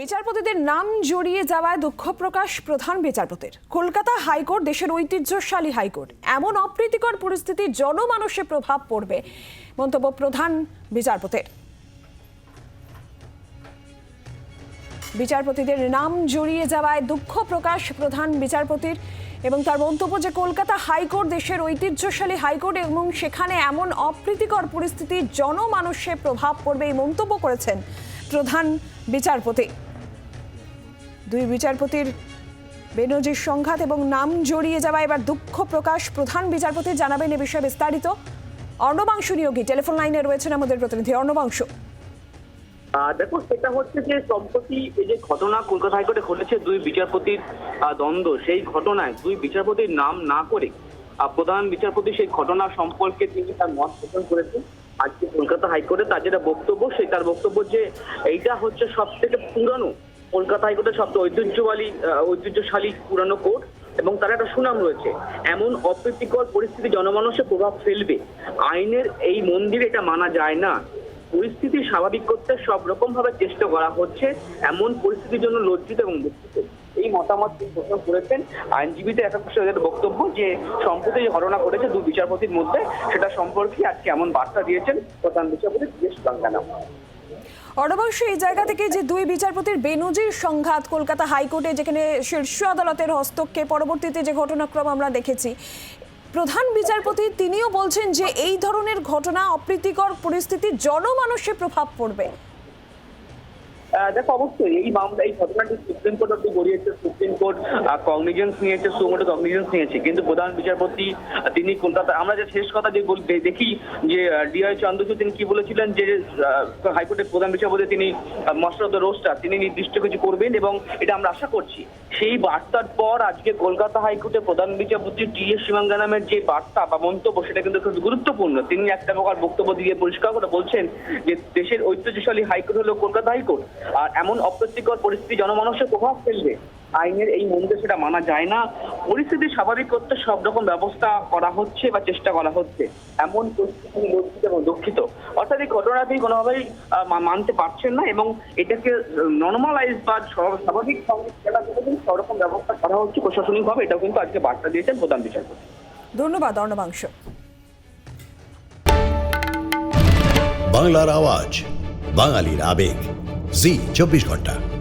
বিচারপতিদের নাম জড়িয়ে যাওয়ায় দুঃখ প্রকাশ প্রধান বিচারপতির। কলকাতা হাইকোর্ট দেশের ঐতিহ্যশালী হাইকোর্ট। এমন অপ্রীতিকর পরিস্থিতি জনমানসে প্রভাব পড়বে, মন্তব্য প্রধান বিচারপতির। বিচারপতিদের নাম জড়িয়ে যাওয়ায় দুঃখ প্রকাশ প্রধান বিচারপতির এবং তার মন্তব্য যে কলকাতা হাইকোর্ট দেশের ঐতিহ্যশালী হাইকোর্ট এবং সেখানে এমন অপ্রীতিকর পরিস্থিতি জনমানসে প্রভাব পড়বে এই মন্তব্য করেছেন প্রধান বিচারপতি। দুই বিচারপতির বেনজির সংঘাত এবং নাম জড়িয়ে যাওয়া এবার দুঃখ প্রকাশ। প্রধান বিচারপতি জানাবেন এ বিষয়ে বিস্তারিত। অর্ণবাংশ নিয়োগী, টেলিফোন লাইনে রয়েছেন আমাদের প্রতিনিধি। অর্ণবাংশ। দেখো সেটা হচ্ছে যে সম্প্রতি এই যে ঘটনা কলকাতা হাইকোর্টে ঘটেছে, দুই বিচারপতির দ্বন্দ্ব। সেই ঘটনায় দুই বিচারপতির নাম না করে প্রধান বিচারপতি সেই ঘটনা সম্পর্কে তিনি তার মত পোষণ করেছেন। আজকে কলকাতা হাইকোর্টে তার যেটা বক্তব্য, সেই তার বক্তব্য যে এইটা হচ্ছে সব থেকে পুরানো কলকাতা হাইকোর্টের সবচেয়ে ঐতিহ্যবাহী আহ, ঐতিহ্যশালী পুরানো কোর্ট এবং তার একটা সুনাম রয়েছে। এমন অপ্রীতিকর পরিস্থিতি জনমানসে প্রভাব ফেলবে। আইনের এই মন্দির এটা মানা যায় না। পরিস্থিতি স্বাভাবিক করতে সব রকম ভাবে চেষ্টা করা হচ্ছে। এমন পরিস্থিতির জন্য লজ্জিত এবং দুঃখিত। এই মতামত তিনি পোষণ করেছেন। আইনজীবীদের একাংশ বক্তব্য যে সম্প্রতি যে ঘটনা ঘটেছে দুই বিচারপতির মধ্যে সেটা সম্পর্কে আজকে এমন বার্তা দিয়েছেন প্রধান বিচারপতি দিয়েশ বাঙ্গানা অর্ণবাংশ এই জায়গা থেকে যে দুই বিচারপতির বেনজির সংঘাত কলকাতা হাইকোর্টে, যেখানে শীর্ষ আদালতের হস্তক্ষেপ, পরবর্তীতে যে ঘটনাক্রম আমরা দেখেছি, প্রধান বিচারপতি তিনিও বলছেন যে এই ধরনের ঘটনা অপ্রীতিকর পরিস্থিতি, জনমানসে প্রভাব পড়বে। দেখো, অবশ্যই এই মামলা এই ঘটনাটি সুপ্রিম কোর্ট অব্দি গড়িয়েছে সুপ্রিম কোর্ট কগনিজেন্স নিয়েছে, সুমোটো কগনিজেন্স নিয়েছে। কিন্তু প্রধান বিচারপতি তিনি কলকাতা, আমরা যে শেষ কথা যে দেখি যে ডিআই চন্দ্রচূড় তিনি কি বলেছিলেন যে হাইকোর্টের প্রধান বিচারপতি তিনি মাস্টার অফ দ্য রোস্টার, তিনি নির্দিষ্ট কিছু করবেন এবং এটা আমরা আশা করছি। সেই বার্তার পর আজকে কলকাতা হাইকোর্টের প্রধান বিচারপতি টি এস সীমাঙ্গানামের যে বার্তা বা মন্তব্য, সেটা কিন্তু খুব গুরুত্বপূর্ণ। তিনি একটা প্রকার বক্তব্য দিয়ে পরিষ্কার করে বলছেন যে, দেশের ঐতিহ্যশালী হাইকোর্ট হলো কলকাতা হাইকোর্ট। আর এমন অপ্রীতিকর পরিস্থিতি জনমানসের প্রভাব ফেলবে। আইনের এই মন্দিরে সেটা মানা যায় না। পরিস্থিতি স্বাভাবিক করতে সব রকম ব্যবস্থা করা হচ্ছে বা চেষ্টা করা হচ্ছে। এমন পরিস্থিতি লজ্জিত এবং দুঃখিত। অর্থাৎ এই ঘটনাটি কোনোভাবেই মানতে পারছেন না এবং এটাকে নর্মালাইজ বা স্বাভাবিক সব রকম ব্যবস্থা করা হচ্ছে প্রশাসনিকভাবে। এটাও কিন্তু আজকে বার্তা দিয়েছেন প্রধান বিচারপতি। ধন্যবাদ অর্ণবাংশ। বাংলার আওয়াজ বাঙালির আবেগ। जी चौबीस घंटा।